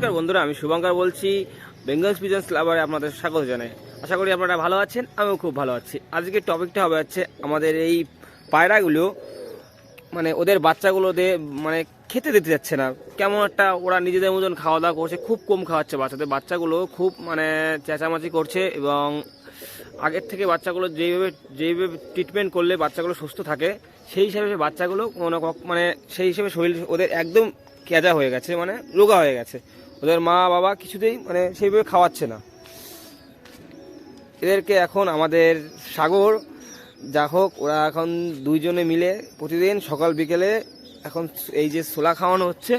নমস্কার বন্ধুরা, আমি শুভঙ্কর বলছি বেঙ্গল পিজন্স লাভারে আপনাদের স্বাগত জানাই। আশা করি আপনারা ভালো আছেন, আমিও খুব ভালো আছি। আজকের টপিকটা হবে হচ্ছে আমাদের এই পায়রাগুলো মানে ওদের বাচ্চাগুলো দিয়ে মানে খেতে দিতে যাচ্ছে না। কেমন একটা ওরা নিজেদের মতন খাওয়া দাওয়া করছে, খুব কম খাওয়াচ্ছে বাচ্চাদের। বাচ্চাগুলো খুব মানে চেঁচামাচি করছে এবং আগের থেকে বাচ্চাগুলো যেইভাবে যেইভাবে ট্রিটমেন্ট করলে বাচ্চাগুলো সুস্থ থাকে, সেই হিসাবে বাচ্চাগুলো মানে সেই হিসেবে শরীর ওদের একদম কেজা হয়ে গেছে মানে রোগা হয়ে গেছে। ওদের মা বাবা কিছুতেই মানে সেইভাবে খাওয়াচ্ছে না। এদেরকে এখন আমাদের সাগর, যা হোক, ওরা এখন দুইজনে মিলে প্রতিদিন সকাল, বিকেলে এখন এই যে ছোলা খাওয়ানো হচ্ছে,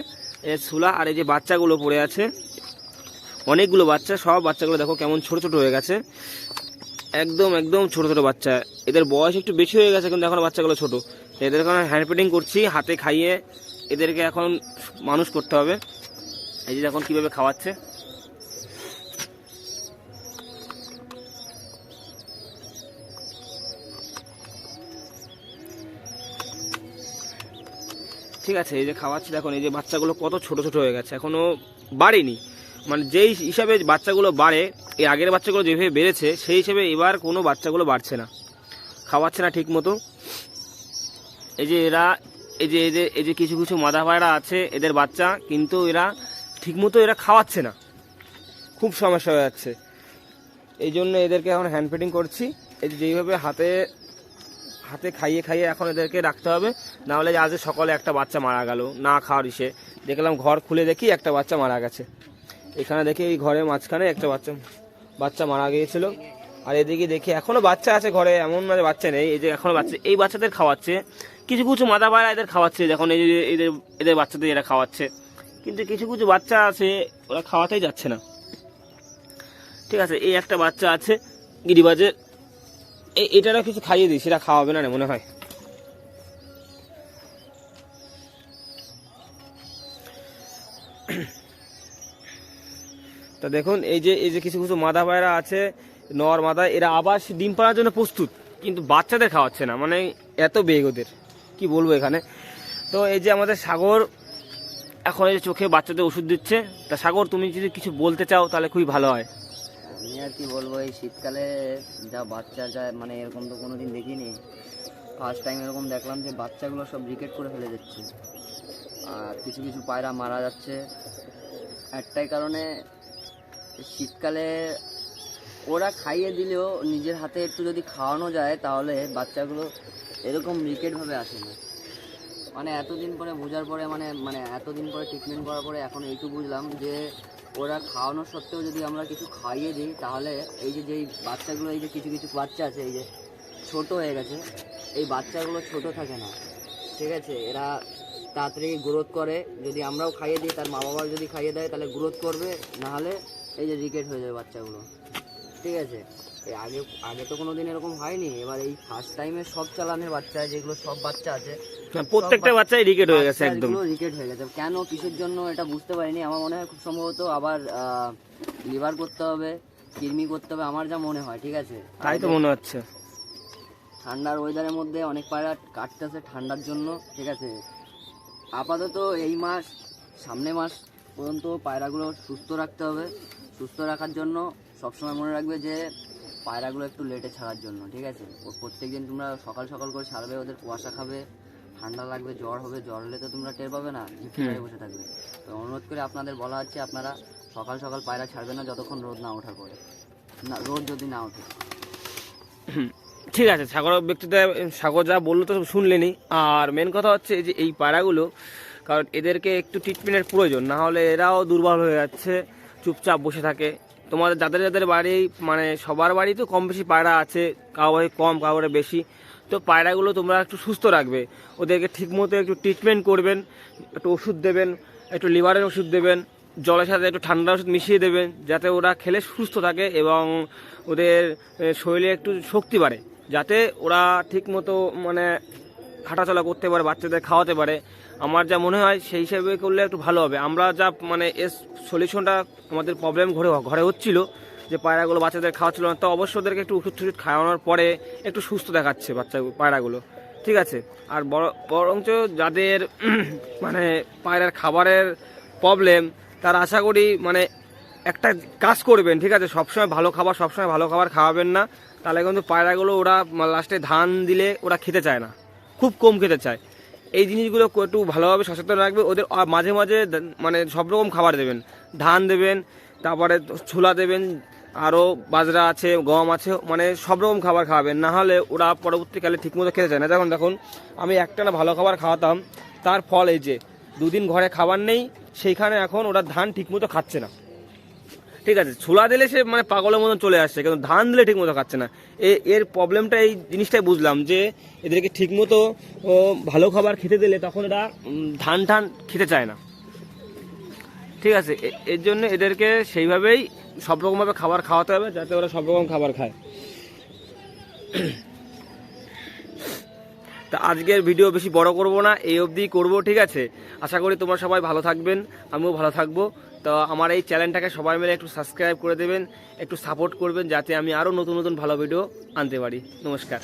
এই ছোলা আর এই যে বাচ্চাগুলো পড়ে আছে, অনেকগুলো বাচ্চা, সব বাচ্চাগুলো দেখো কেমন ছোট ছোট হয়ে গেছে। একদম একদম ছোট ছোট বাচ্চা। এদের বয়স একটু বেশি হয়ে গেছে, কিন্তু এখন বাচ্চাগুলো ছোট। এদের এখন হ্যান্ড করছি, হাতে খাইয়ে এদেরকে এখন মানুষ করতে হবে। এই যে এখন কীভাবে খাওয়াচ্ছে। ঠিক আছে, এই যে খাওয়াচ্ছি, দেখুন, এই যে বাচ্চাগুলো কত ছোট ছোট হয়ে গেছে, এখনও বাড়েনি। মানে যেই হিসাবে বাচ্চাগুলো বাড়ে, এই আগের বাচ্চাগুলো যেভাবে বেড়েছে, সেই হিসেবে এবার কোনো বাচ্চাগুলো বাড়ছে না। খাওয়াচ্ছে না ঠিক মতো এই যে এরা, এই যে এদের এই যে কিছু কিছু মাদা পায়রা আছে, এদের বাচ্চা, কিন্তু এরা ঠিকমতো এরা খাওয়াচ্ছে না। খুব সমস্যা হয়ে যাচ্ছে। এই জন্য এদেরকে এখন হ্যান্ড ফিডিং করছি। এই যেইভাবে হাতে হাতে খাইয়ে খাইয়ে এখন এদেরকে রাখতে হবে। না হলে আজ সকালে একটা বাচ্চা মারা গেল, না খাওয়ার ইসে। দেখলাম ঘর খুলে দেখি একটা বাচ্চা মারা গেছে। এখানে দেখি এই ঘরের মাঝখানে একটা বাচ্চা বাচ্চা মারা গিয়েছিল। আর এদিকে দেখি এখনও বাচ্চা আছে ঘরে, এমন না বাচ্চা নেই। এই যে এখনও বাচ্চা, এই বাচ্চাদের খাওয়াচ্ছে। কিছু কিছু মাদা পায়রা এদের খাওয়াচ্ছে। যখন এই যে এদের এদের বাচ্চাদের এরা খাওয়াচ্ছে। কিন্তু কিছু কিছু বাচ্চা আছে, ওরা খাওয়াতেই যাচ্ছে না। ঠিক আছে, এই একটা বাচ্চা আছে, গিরিবাজের। এই এটারও কিছু খাইয়ে দিই, সেটা খাওয়াবে না মনে হয়। তা দেখুন, এই যে এই যে কিছু কিছু মাদা পায়রা আছে, নর মাদা, এরা আবার ডিম পাড়ার জন্য প্রস্তুত, কিন্তু বাচ্চাদের খাওয়াচ্ছে না মানে এত বেগ ওদের। কি বলব এখানে? তো এই যে আমাদের সাগর এখন এই চোখে বাচ্চাদের ওষুধ দিচ্ছে, তা সাগর, তুমি যদি কিছু বলতে চাও, তাহলে খুবই ভালো হয়। আমি আর কি বলব, এই শীতকালে যা বাচ্চা, যা মানে এরকম তো কোনো দিন দেখিনি। ফার্স্ট টাইম এরকম দেখলাম যে বাচ্চাগুলো সব রিকেট করে ফেলে যাচ্ছে আর কিছু কিছু পায়রা মারা যাচ্ছে। একটাই কারণে শীতকালে ওরা খাইয়ে দিলেও নিজের হাতে একটু যদি খাওয়ানো যায়, তাহলে বাচ্চাগুলো এরকম রিকেটভাবে আসে না। মানে এতদিন পরে বোঝার পরে মানে মানে এতদিন পরে ট্রিটমেন্ট করার পরে এখন এইটুকু বুঝলাম যে ওরা খাওয়ানোর সত্ত্বেও যদি আমরা কিছু খাইয়ে দিই, তাহলে এই যে যেই বাচ্চাগুলো, এই যে কিছু কিছু বাচ্চা আছে, এই যে ছোট হয়ে গেছে, এই বাচ্চাগুলো ছোট থাকে না। ঠিক আছে? এরা তাড়াতাড়ি গ্রোথ করে। যদি আমরাও খাইয়ে দিই, তার মা বাবা যদি খাইয়ে দেয়, তাহলে গ্রোথ করবে, নাহলে এই যে রিকেট হয়ে যাবে বাচ্চাগুলো। ঠিক আছে? এই আগে আগে তো কোনো দিন এরকম হয়নি। এবার এই ফার্স্ট টাইমে সব চালানের বাচ্চা যেগুলো সব বাচ্চা আছে হ্যাঁ, প্রত্যেকটা বাচ্চাই রিকেট হয়ে গেছে একদম। রিকেট হয়ে গেছে। কেন কিসের জন্য এটা বুঝতে পারিনি। আমার মনে হয় খুব সম্ভবত আবার লিভার করতে হবে কৃমি করতে হবে আমার যা মনে হয় ঠিক আছে? তাই তো মনে হচ্ছে। ঠান্ডার ওয়েদারের মধ্যে অনেক পায়রা কাটতেছে ঠান্ডার জন্য ঠিক আছে? আপাতত এই মাস সামনে মাস পর্যন্ত পায়রাগুলো সুস্থ রাখতে হবে। সুস্থ রাখার জন্য সবসময় মনে রাখবে যে পায়রাগুলো একটু লেটে ছাড়ার জন্য ঠিক আছে? ও প্রত্যেকদিন তোমরা সকাল সকাল করে ছাড়বে ওদের কুয়াশা খাবে ঠান্ডা লাগবে জ্বর হবে জ্বর হলে তো তোমরা টের পাবে না বসে থাকবে। তো অনুরোধ করে আপনাদের বলা হচ্ছে আপনারা সকাল সকাল পায়রা ছাড়বে না যতক্ষণ রোদ না ওঠার পরে না রোদ যদি না ওঠে। ঠিক আছে সাগর ব্যক্তিতে সাগর যা বলল তো শুনলেনি আর মেন কথা হচ্ছে এই যে এই পায়রাগুলো কারণ এদেরকে একটু ট্রিটমেন্টের প্রয়োজন না হলে এরাও দুর্বল হয়ে যাচ্ছে চুপচাপ বসে থাকে। তোমাদের, যাদের যাদের বাড়ি মানে সবার বাড়ি তো কম বেশি পায়রা আছে কাউরে কম কাউরে বেশি। তো পায়রাগুলো তোমরা একটু সুস্থ রাখবে। ওদেরকে ঠিকমতো একটু ট্রিটমেন্ট করবেন, একটু ওষুধ দেবেন, একটু লিভারের ওষুধ দেবেন, জলের সাথে একটু ঠান্ডা ওষুধ মিশিয়ে দেবেন, যাতে ওরা খেলে সুস্থ থাকে এবং ওদের শরীরে একটু শক্তি বাড়ে। যাতে ওরা ঠিকমতো মানে হাঁটাচলা করতে পারে, বাচ্চাদের খাওয়াতে পারে। আমার যা মনে হয়, সেই হিসেবে করলে একটু ভালো হবে। আমরা যা মানে এর সলিউশনটা আমাদের প্রবলেম ঘরে ঘরে হচ্ছিল, যে পায়রাগুলো বাচ্চাদের খাওয়াচ্ছিল না, তো অবশ্য ওদেরকে একটু ওষুধ টষুধ খাওয়ানোর পরে একটু সুস্থ দেখাচ্ছে বাচ্চা, পায়রাগুলো। ঠিক আছে? আর বড় বরঞ্চ যাদের মানে পায়রার খাবারের প্রবলেম তার আশা করি মানে একটা কাজ করবেন, ঠিক আছে? সবসময় ভালো খাবার, সবসময় ভালো খাবার খাওয়াবেন না। তাহলে কিন্তু পায়রাগুলো ওরা লাস্টে ধান দিলে ওরা খেতে চায় না। খুব কম খেতে চায়। এই জিনিসগুলো একটু ভালোভাবে সচেতন রাখবে। ওদের মাঝে মাঝে মানে সব রকম খাবার দেবেন। ধান দেবেন, তারপরে ছোলা দেবেন আরও বাজরা আছে, গম আছে মানে সব রকম খাবার খাওয়াবেন। না হলে ওরা পরবর্তীকালে ঠিকমতো খেতে চায় না। যখন দেখুন, আমি একটা না ভালো খাবার খাওয়াতাম, তার ফল এই যে, দুদিন ঘরে খাবার নেই, সেইখানে এখন ওরা ধান ঠিকমতো খাচ্ছে না। ঠিক আছে, ছোলা দিলে সে মানে পাগলের মতন চলে আসছে কিন্তু ধান দিলে ঠিক মতো খাচ্ছে না। এর প্রবলেমটা এই জিনিসটাই বুঝলাম যে, এদেরকে ঠিকমতো ভালো খাবার খেতে দিলে তখন এরা ধান ধান খেতে চায় না। ঠিক আছে এর জন্য এদেরকে সেইভাবেই সব রকমভাবে খাবার খাওয়াতে হবে, যাতে ওরা সব রকম খাবার খায়। তা আজকের ভিডিও বেশি বড় করব না, এই অবধি করব, ঠিক আছে? আশা করি তোমরা সবাই ভালো থাকবেন, আমিও ভালো থাকব। তো আমার এই চ্যানেলটাকে সবাই মিলে একটু সাবস্ক্রাইব করে দেবেন, একটু সাপোর্ট করবেন, যাতে আমি আরও নতুন নতুন ভালো ভিডিও আনতে পারি। নমস্কার।